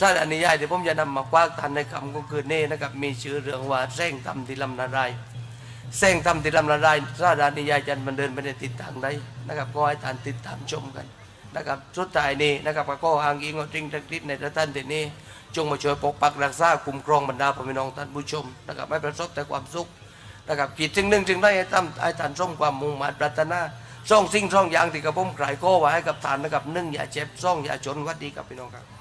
สารนิยายที่ผมจะนำมาคว้ากทันในคำก็คือเน่นะครับมีชื่อเรื่องว่าแส้งธรรมที่ลำนารายแส้งธรรมที่ลำนารายณ์สารนิยายจันมันเดินไปในทิศทางใดนะครับก็ให้ท่านติดตามชมกันนะครับสุดท้ายนี้นะครับก็อ้างอิงเอาจริงทักทิศในท่านที่นี้จงมาช่วยปกปักรักษาคุ้มครองบรรดาพ่อแม่น้องท่านผู้ชมนะครับให้ประสบแต่ความสุขนะครับขีดจึงหนึ่งจึงได้ให้ตั้มให้ท่านส่งความมุ่งมั่นปรารถนาส่งสิ่งส่งอย่างที่กระผมไกรโก้ไว้ให้กับท่านนะครับหนึ่งอย่าเจ็บส่องอย่าจนวัดดีกับพี่น้องครับ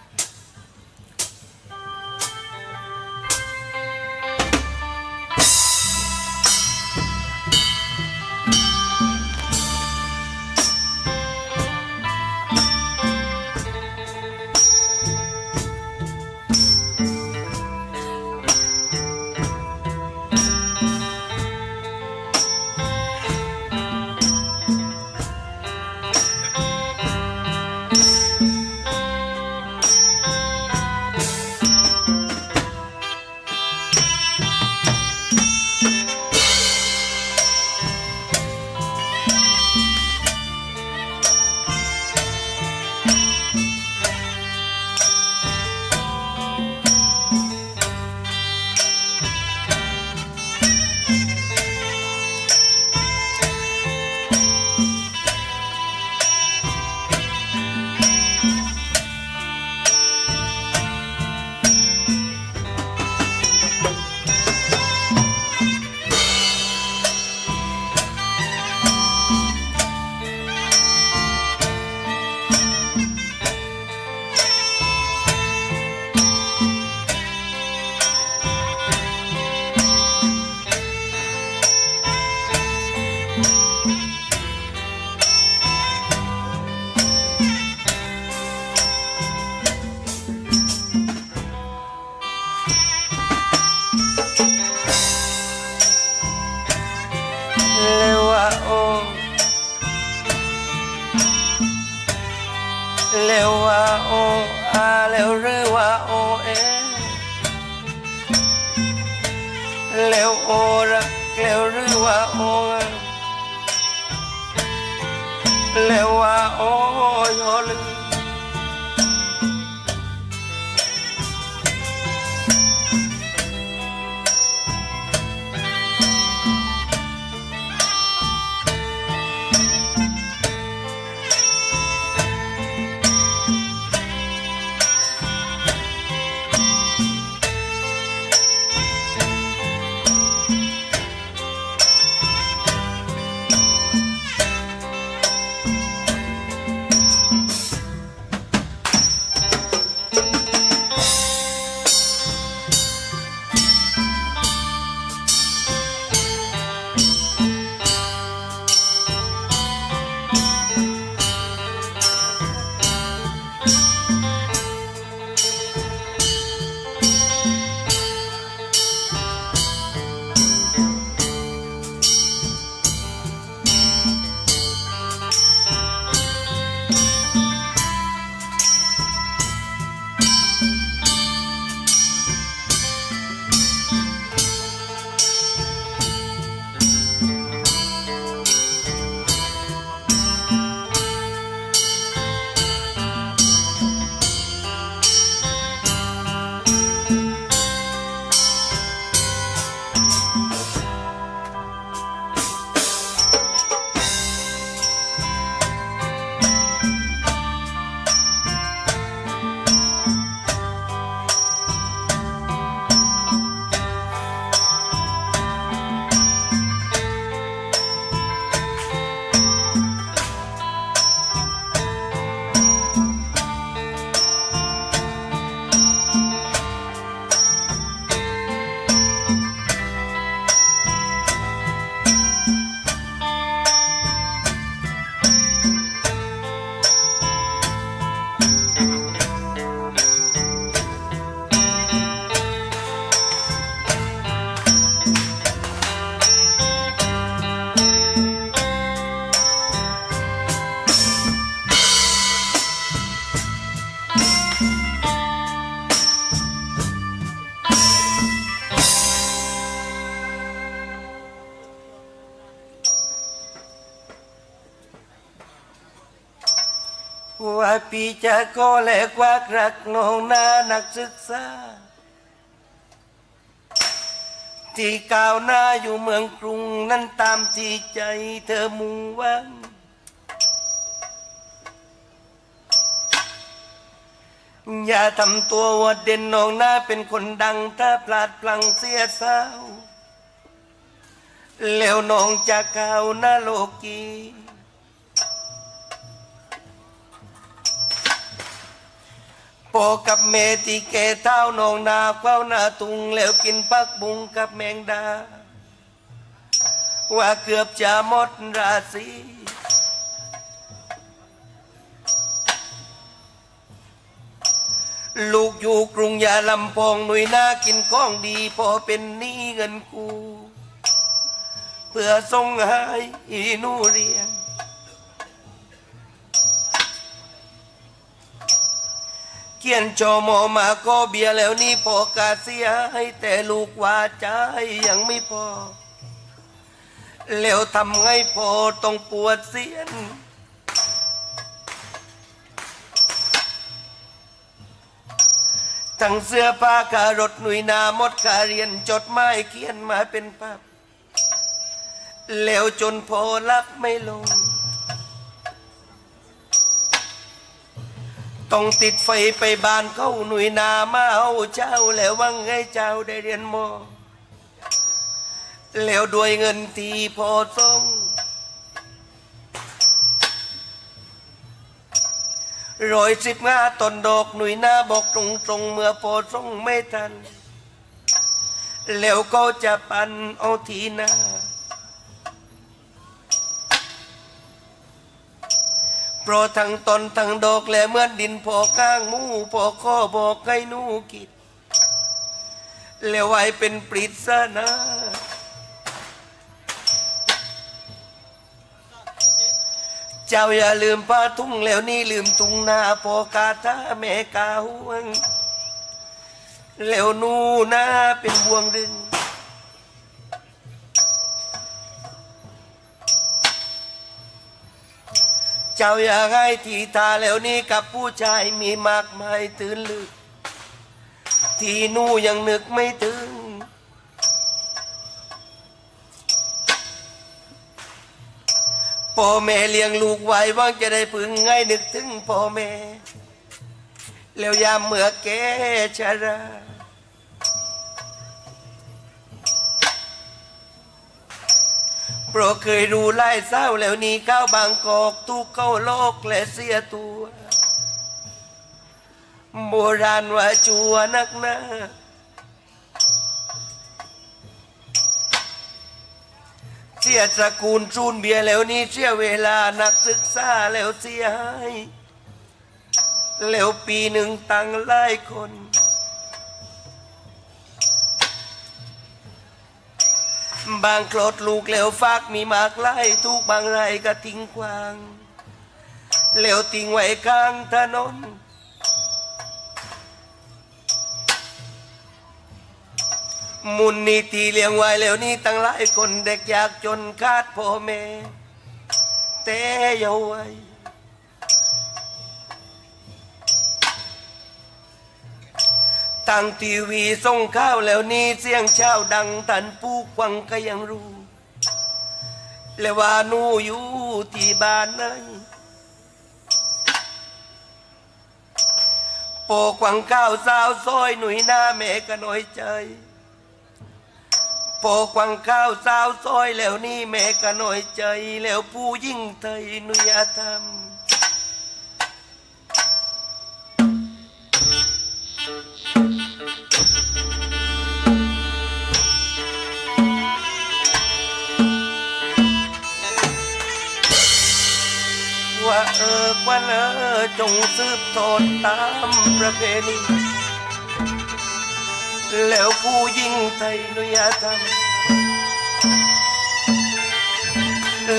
ว่าพี่จะก็แลกว่ารักน้องนานักศึกษา ที่ก้าวหน้าอยู่เมืองกรุงนั้นตามที่ใจเธอมุ่งหวังอย่าทำตัวว่าเด่นน้องหน้าเป็นคนดัง ถ้าพลาดพลังเสียสาวแล้วน้องจะก้าวหน้าโลกี ปอกับเมที่แกเท้านองนาเฝ้าหน้าตุงแล้วกินปักบุงกับแมงดา ว่าเกือบจะหมดราศีลูกอยู่กรุงยาลำพองหนุ่ยหน้ากินก้องดี พอเป็นหนี้เงินกู เพื่อส่งให้อีหนูเรียน ขียนจอมอมาก็เบียร์แล้วนี่พอกาเสียให้แต่ลูกว่าใจยังไม่พอ แล้วทำไงพอต้องปวดเสียน ทั้งเสื้อผ้าคารถหนุยนามดคาเรียนจดหมายเขียนมาเป็นภาพแล้วจนพอรับไม่ลง ต้องติดไฟไปบ้านเขาหนุยนามาเอาเจ้าแล้ววังให้เจ้าได้เรียนมอ แล้วด้วยเงินทีพอส่งร้อยสิบห้าตนดอกหนุยนาบอกตรงตรงเมื่อพอส่งไม่ทัน แล้วก็จะปันเอาทีนา เพราะทั้งตนทั้งดอกและเมื่อดินพอข้างมูพอข้อบอกให้หนูคิดแล้วไว้เป็นปริศนาเจ้าอย่าลืมผ้าทุ่งแล้วนี่ลืมตุงนาพอกาตาแม่กาห่วงแล้วหนูนาเป็นบ่วงดึง จ้าอย่าให้ทีตาแล้วนี่กับผู้ชายมีมากมายตื่นลึก ที่นู่ยังนึกไม่ถึง พ่อแม่เลี้ยงลูกไว้ว่างจะได้พึงให้นึกถึงพ่อแม่ แล้วยามเมื่อแก่ชรา เพราะเคยรู้ไล่เศร้าแล้วนี้เข้าบางกอกทุกเข้าโลกและเสียตัว โบราณว่าจัวนักหนาเสียตระกูลจูนเบียแล้วนี่เสียเวลานักศึกษาแล้วเสียหายแล้วปีหนึ่งตั้งหลายคน บางโคลดลูกแล้วฟากมีมากไล่ทุกบางไรก็ทิ้งกวางแล้วทิ้งไว้ข้างถนนมุนนีตีเลี้ยงไว้แล้วนี่ตั้งหลายคนเด็กอยากจนคาดพ่อแม่แต่เยาไว้ ตั้งทีวีส่งข้าวแล้วนี่เสียงเช้าดังทันผู้ควังก็ยังรู้ และว่าหนูอยู่ที่บ้านไหนโปกวังข้าวสาวซอยหนุ่ยหน้าแม่ก็น้อยใจโปกวังข้าวสาวซอยแล้วนี่แม่ก็น้อยใจ แล้วผู้ยิ่งไทยหนุยอาธรรม ว่าเลอจงสืบทอดตามประเพณีแล้วผู้ยิ่งไทยนุยธรรม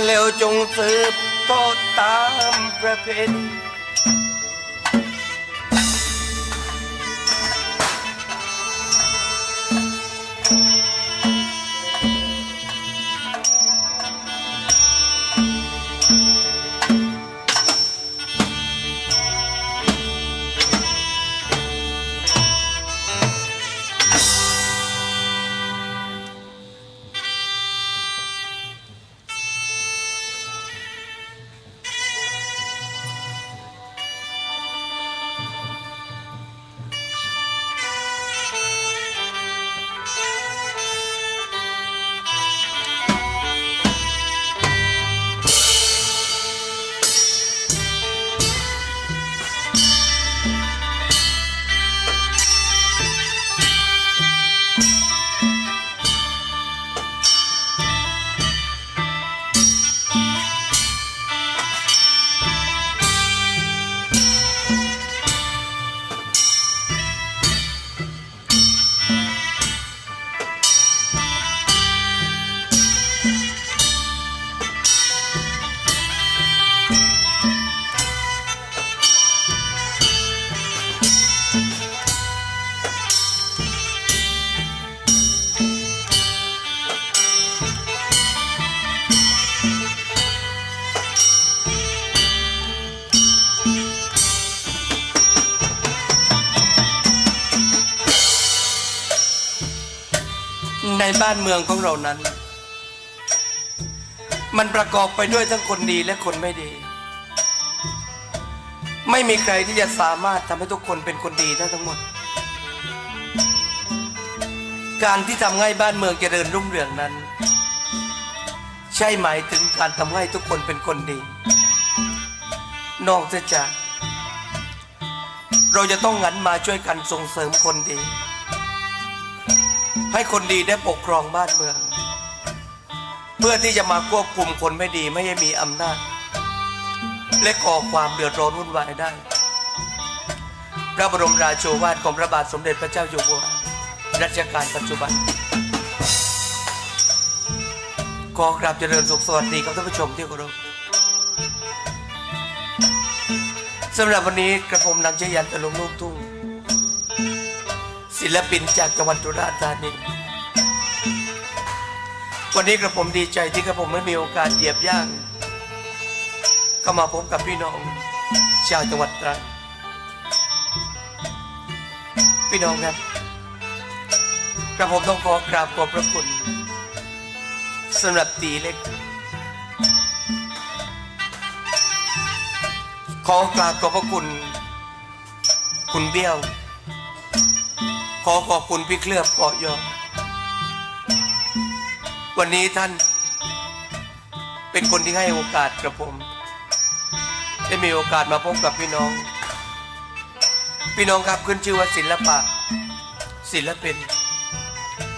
แล้วจงสืบทอดตามประเพณี บ้านเมืองของเรานั้น มันประกอบไปด้วยทั้งคนดีและคนไม่ดี ไม่มีใครที่จะสามารถทำให้ทุกคนเป็นคนดีได้ทั้งหมด การที่ทำให้บ้านเมืองเจริญรุ่งเรืองนั้น ใช่หมายถึงการทำให้ทุกคนเป็นคนดี นอกจากเราจะต้องหันมาช่วยกันส่งเสริมคนดี ให้คนดีได้ปกครองบ้านเมือง เพื่อที่จะมาควบคุมคนไม่ดีไม่ให้มีอำนาจ และก่อความเดือดร้อนวุ่นวายได้ พระบรมราโชวาทของพระบาทสมเด็จพระเจ้าอยู่หัวรัชกาลปัจจุบัน ขอกราบเจริญสุขสวัสดีครับท่านผู้ชมที่เคารพสำหรับวันนี้กระผมนางเชยันตะลุงลูกทุ่ง ศิลปินจากจังหวัดสุราษฎร์ธานี วันนี้กระผมดีใจที่กระผมไม่มีโอกาสเหยียบย่างเข้ามาพบกับพี่น้องชาวจังหวัดตรังพี่น้องครับกระผมต้องขอกราบขอบพระคุณสำหรับตีเล็ก ขอกราบขอบพระคุณ คุณเบี้ยว ขอขอบคุณพี่เคลือบเกาะยอวันนี้ท่าน เป็นคนที่ให้โอกาสกระผม ได้มีโอกาสมาพบกับพี่น้อง พี่น้องครับขึ้นชื่อว่าศิลปะ ศิลปิน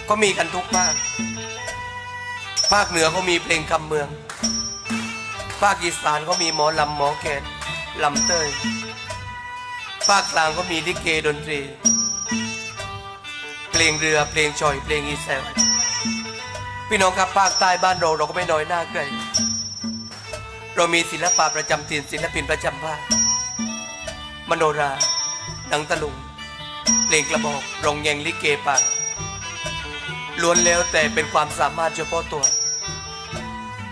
ก็มีกันทุกภาค ภาคเหนือก็มีเพลงคำเมือง ภาคอีสานก็มีหมอลำหมอแคนลำเต้ยภาคกลางก็มีลิเกดนตรี ลงเรือเพลงชอยเพลงอีแซวพี่น้องครับภาคใต้บ้านเราเราก็ไม่น้อยหน้าใครเรามีศิลปะประจำถิ่นศิลปินประจำภาคมโนราหนังตะลุงเพลงกระบอกรองแยงลิเกป่าล้วนแล้วแต่เป็นความสามารถเฉพาะตัว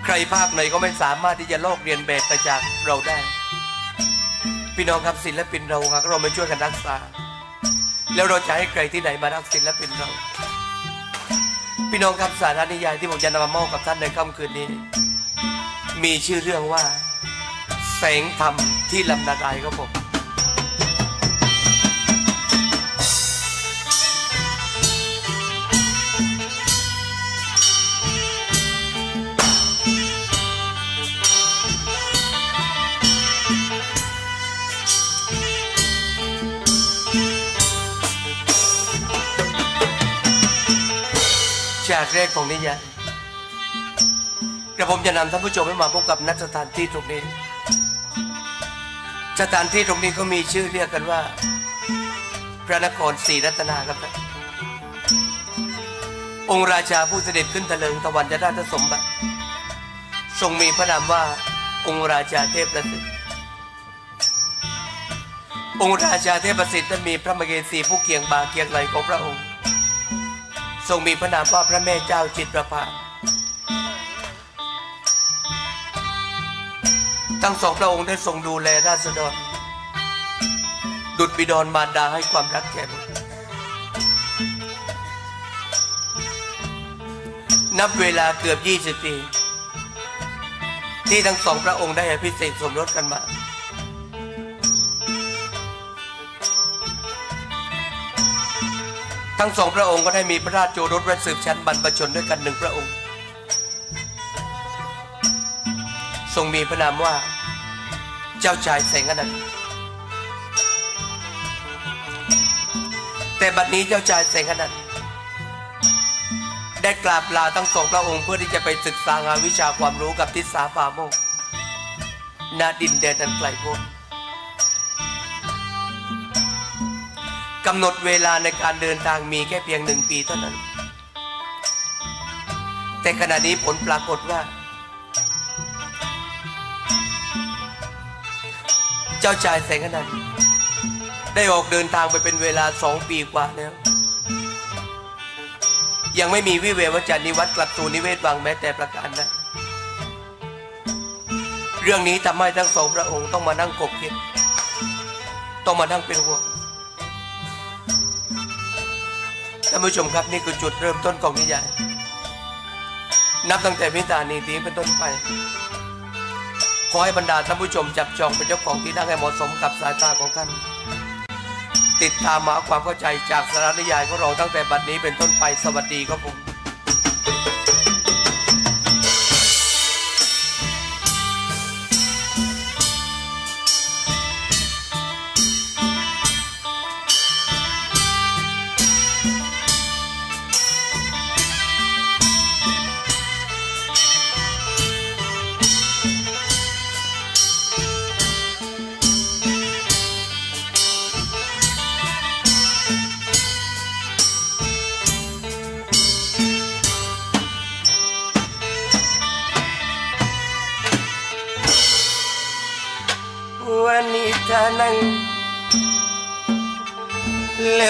ใครภาคไหนก็ไม่สามารถที่จะลอกเรียนแบบไปจากเราได้ พี่น้องครับศิลปินเราครับเราไม่ช่วยกันรักษา แล้วเราจะให้ใครที่ไหนมารักศิลปินเรา พี่น้องครับสาระนิยายที่ผมจะนำมามอบกับท่านในค่ำคืนนี้ มีชื่อเรื่องว่า แสงธรรมที่ลำนาดายครับผม แรกของนิยายกระผมจะนำท่านผู้ชมให้มาพบกับนักสถานที่ตรงนี้ สถานที่ตรงนี้ก็มีชื่อเรียกกันว่า พระนครศรีรัตนาครับท่านองค์ราชาผู้เสด็จขึ้นตะเลิงตะวันจะได้ทสมบัติ ทรงมีพระนามว่าองค์ราชาเทพประสิทธิ์องค์ราชาเทพประสิทธิ์นั้นมีพระมเหสีผู้เกียงบาเกียงไหลของพระองค์ ทรงมีพระนามว่าพระแม่เจ้าจิตรประภาทั้งสองพระองค์ได้ทรงดูแลราษฎร ดุจบิดรมารดาให้ความรักแก่บุตรนับเวลาเกือบ 20 ปี ที่ทั้งสองพระองค์ได้อภิเษกสมรสกันมา ทั้งสองพระองค์ก็ได้มีพระราชโอรสและสืบชั้นบรรพชนด้วยกันหนึ่งพระองค์ ทรงมีพระนามว่า เจ้าชายแสงอนันต์แต่บัดนี้เจ้าชายแสงอนันต์ได้กราบลาทั้งสองพระองค์เพื่อที่จะไปศึกษางานวิชาความรู้กับทิศสาปาโมกณดินแดนอันไกลโพ้น กำหนดเวลาในการเดินทางมีแค่เพียงหนึ่งปีเท่านั้น แต่ขณะนี้ผลปรากฏว่า เจ้าชายแสงอนันต์ได้ออกเดินทางไปเป็นเวลาสองปีกว่าแล้ว ยังไม่มีวิเววจันนิวัตกลับสู่นิเวศวังแม้แต่ประการใดเรื่องนี้ทำให้ทั้งสองพระองค์ต้องมานั่งกบเคิด ต้องมานั่งเป็นห่วง ท่านผู้ชมครับนี่คือจุดเริ่มต้นของนิยาย นับตั้งแต่วิตานีตีเป็นต้นไป ขอให้บรรดาท่านผู้ชมจับจองเป็นเจ้าของที่นั่งให้เหมาะสมกับสายตาของท่าน ติดตามมาความเข้าใจจากสารนิยายของเราตั้งแต่บัดนี้เป็นต้นไปสวัสดีครับผม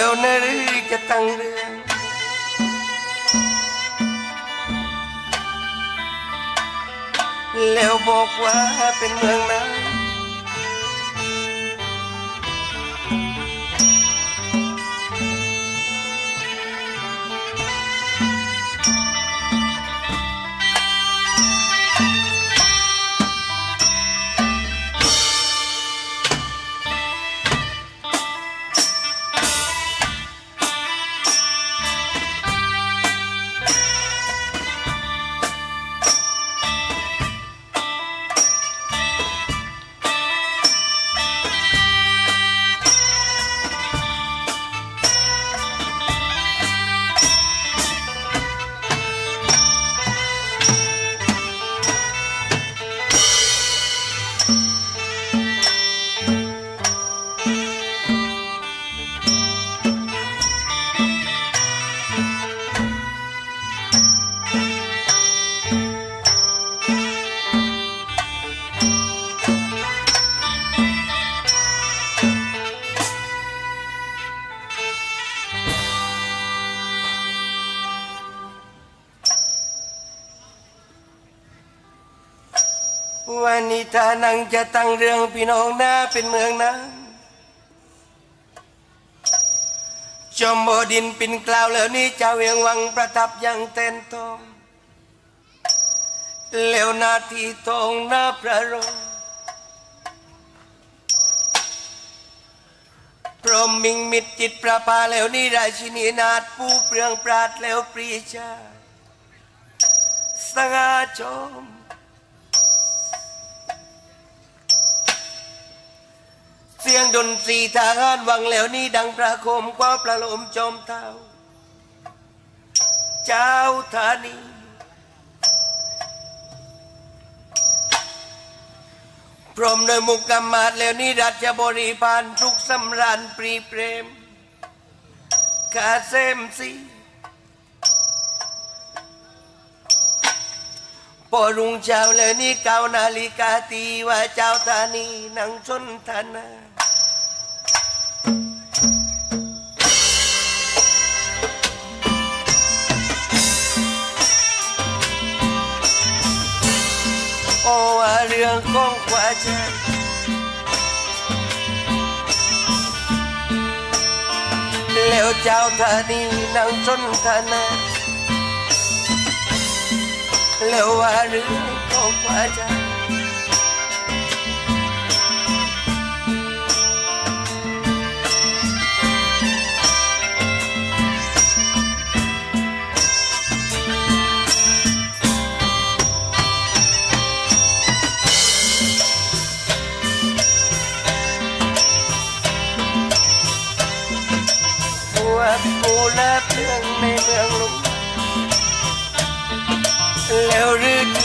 วนะหรือจะตั้งเรื่องแล้วบอกว่าเป็นเมืองนั้น นั่งจะตั้งเรื่องพี่น้องหน้าเป็นเมืองนั้นจอมบดินปินกล่าวแล้วนี้เจ้าเวียงวังประทับยังเต้นทองแล้วนาทีทองหน้าพระโรงพรหมมิงมิตรจิตประภาแล้วนี่ราชินีนาถผู้เปลืองปราดแล้วปรีชาสง่าชม สียงดนตรีทหารวังแล้วนี่ดังประโคมกว่าประโลมจอมเท้าเจ้าธานีพรหมโดยมุกกำมาดแล้วนี่รัชบริพานทุกสำราญปรีเปรมกาเซมสี พอรุ่งเช้าแล้วนี่เก้านาฬิกาตีว่าเจ้าธานีนังชนทนาโอ้ว่าเรื่องของกว่าใจแล้วเจ้าธานีนังชนทนาแล้วว่า เรื่องของกว่าใจหัวปูและเพื่อ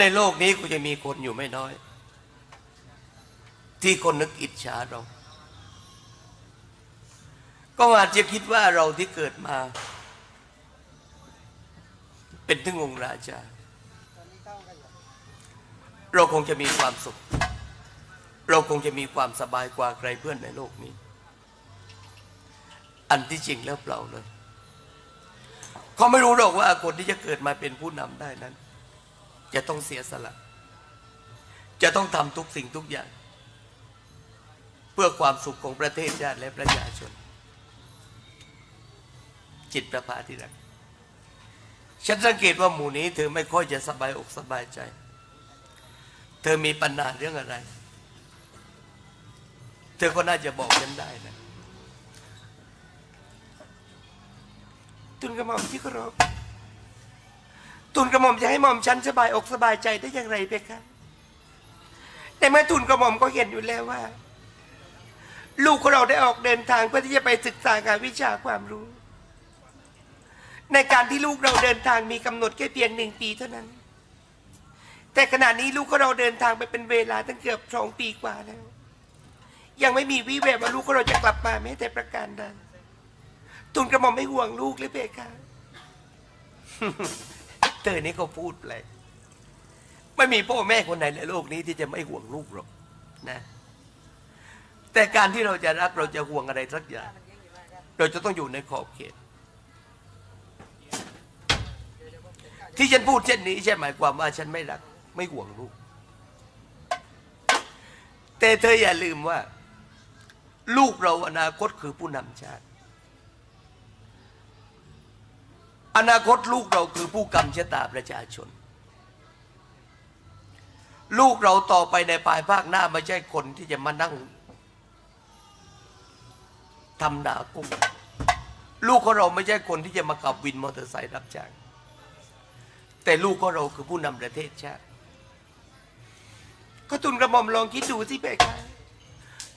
ในโลกนี้กูจะมีคนอยู่ไม่น้อย ที่คนนึกอิจฉาเรา ก็อาจจะคิดว่าเราที่เกิดมา เป็นถึงองค์ราชา เราคงจะมีความสุข เราคงจะมีความสบายกว่าใครเพื่อนในโลกนี้ อันที่จริงแล้วเปล่าเลยเขาไม่รู้หรอกว่าคนที่จะเกิดมาเป็นผู้นำได้นั้น จะต้องเสียสละ จะต้องทำทุกสิ่งทุกอย่าง เพื่อความสุขของประเทศชาติและประชาชน จิตประภาที่รักฉันสังเกตว่าหมู่นี้เธอไม่ค่อยจะสบายอกสบายใจ เธอมีปัญหาเรื่องอะไร เธอก็น่าจะบอกฉันได้นะ ตุนกระหม่อมที่เคารพ ตุนกระหม่อมจะให้หม่อมฉันสบายอกสบายใจได้อย่างไรเพคะแต่เมื่อตุนกระหม่อมก็เห็นอยู่แล้วว่า ลูกของเราได้ออกเดินทางเพื่อที่จะไปศึกษางานวิชาความรู้ ในการที่ลูกเราเดินทางมีกำหนดแค่เพียงหนึ่งปีเท่านั้น แต่ขณะนี้ลูกของเราเดินทางไปเป็นเวลาตั้งเกือบสองปีกว่าแล้วยังไม่มีวี่แววว่าลูกของเราจะกลับมาแม้แต่ประการใดตุนกระหม่อมไม่ห่วงลูกเลยเพคะ เธอนี่ก็พูดแปลกไม่มีพ่อแม่คนไหนในโลกนี้ที่จะไม่ห่วงลูกหรอกนะ แต่การที่เราจะรักเราจะห่วงอะไรสักอย่าง เราจะต้องอยู่ในขอบเขต ที่ฉันพูดเช่นนี้ใช่หมายความว่าฉันไม่รัก ไม่ห่วงลูก แต่เธออย่าลืมว่า ลูกเราอนาคตคือผู้นำชาติ อนาคตลูกเราคือผู้กำชะตาประชาชน ลูกเราต่อไปในภายภาคหน้าไม่ใช่คนที่จะมานั่งทำนากุ้งลูกของเราไม่ใช่คนที่จะมาขับวินมอเตอร์ไซค์รับจ้างแต่ลูกของเราคือผู้นำประเทศชาติก็ตุนกระหม่อมลองคิดดูสิเพคะ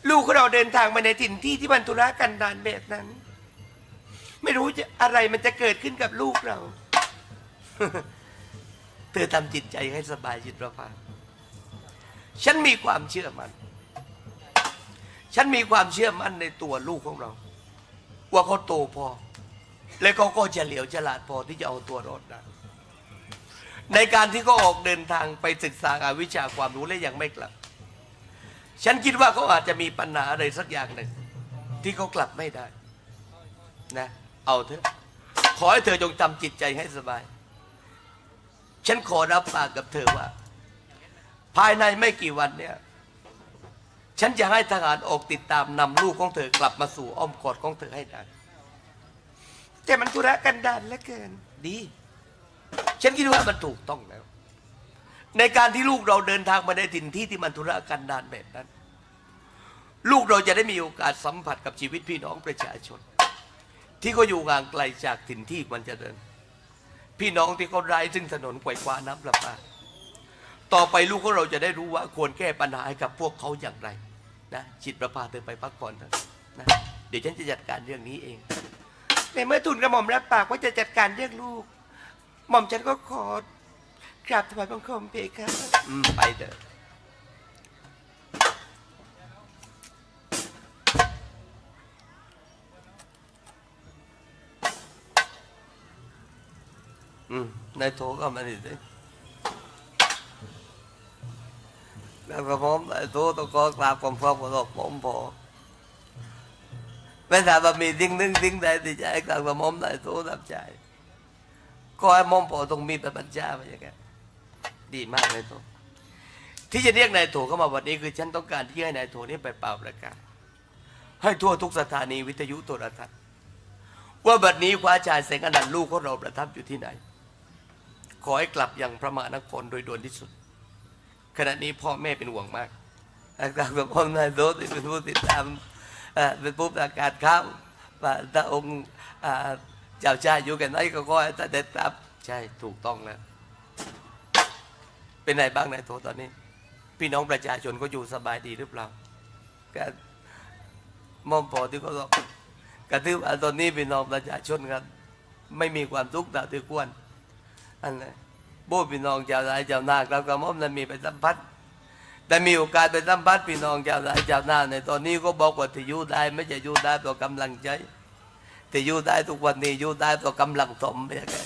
ลูกของเราเดินทางมาในถิ่นที่ที่บรรทุระกันดารแบบนั้น ไม่รู้จะอะไรมันจะเกิดขึ้นกับลูกเรา เธอทำจิตใจให้สบายจิตประภาฉันมีความเชื่อมัน่น ฉันมีความเชื่อมั่นในตัวลูกของเรา ว่าเขาโตพอ และเขาก็จะเฉลียวฉลาดพอที่จะเอาตัวรอดได้ในการที่เขาออกเดินทางไปศึกษาวิชาความรู้และยังไม่กลับ ฉันคิดว่าเขาอาจจะมีปัญหาอะไรสักอย่างหนึ่งที่เขากลับไม่ได้นะ เอาเถอะขอให้เธอจงจำจิตใจให้สบาย ฉันขอรับปากกับเธอว่า ภายในไม่กี่วันเนี่ย ฉันจะให้ทหารออกติดตามนำลูกของเธอกลับมาสู่อ้อมกอดของเธอให้ได้แต่มันธุระกันดารเหลือเกิน ดี ฉันคิดว่ามันถูกต้องแล้ว ในการที่ลูกเราเดินทางมาในถิ่นที่ที่มันธุระกันดารแบบนั้น ลูกเราจะได้มีโอกาสสัมผัสกับชีวิตพี่น้องประชาชน ที่เขาอยู่ห่างไกลจากถิ่นที่มันจะเดิน พี่น้องที่เขาไร้ซึ่งถนนไกวคว้าน้ำประปาต่อไปลูกของเราจะได้รู้ว่าควรแก้ปัญหาให้กับพวกเขาอย่างไรนะจิตประพาเธอไปพักผ่อนเถอะนะเดี๋ยวฉันจะจัดการเรื่องนี้เองในเมื่อตุนกระหม่อมรับปากว่าจะจัดการเรื่องลูก หม่อมฉันก็ขอกราบถวายบังคมเพคะอืมไปเถอะ นายโทรก็มาดิสิแล้วก็ผมนายโทรต้องขอกราบความพร้อมของผมพอไม่ทราบว่ามีดิ้งนึงดิ้งใดที่จะให้กราบกับผมนายโทรรับใจก็ให้มอมพอต้องมีประบัญชาไปอย่างเงี้ยดีมากนายโถที่จะเรียกนายโถเข้ามาวันนี้คือฉันต้องการที่ให้นายโถนี่ไปเป่าประกาศให้ทั่วทุกสถานีวิทยุโทรทัศน์ว่าบัดนี้คว้าชายแสงอนันต์ลูกของเราประทับอยู่ที่ไหน ขอให้กลับยังพระมหานครโดยด่วนที่สุด ขณะนี้พ่อแม่เป็นห่วงมาก อาการของพ่อนายโถที่เป็นผู้ติดตามเป็นผู้ประกาศข่าวว่าถ้าองค์เจ้าชายอยู่กันไหนก็ขอให้เด็ดตับ ใช่ถูกต้องแล้ว เป็นไงบ้างนายโทตอนนี้ พี่น้องประชาชนก็อยู่สบายดีหรือเปล่าก็มอมพอที่เขาบอกกระทืบว่าตอนนี้พี่น้องประชาชนกันไม่มีความทุกข์ตามที่ควร อันนั้นโบพี่น้องชาวไร่ชาวนาครับกระหม่อมนั้นมีไปสัมผัสแต่มีโอกาสไปสัมผัสพี่น้องชาวไร่ชาวนาในตอนนี้ก็บอกว่าที่อยู่ได้ไม่ใช่อยู่ได้ตัวกำลังใจที่อยู่ได้ทุกวันนี้อยู่ได้ตัวกำลังสมไม่ใช่แค่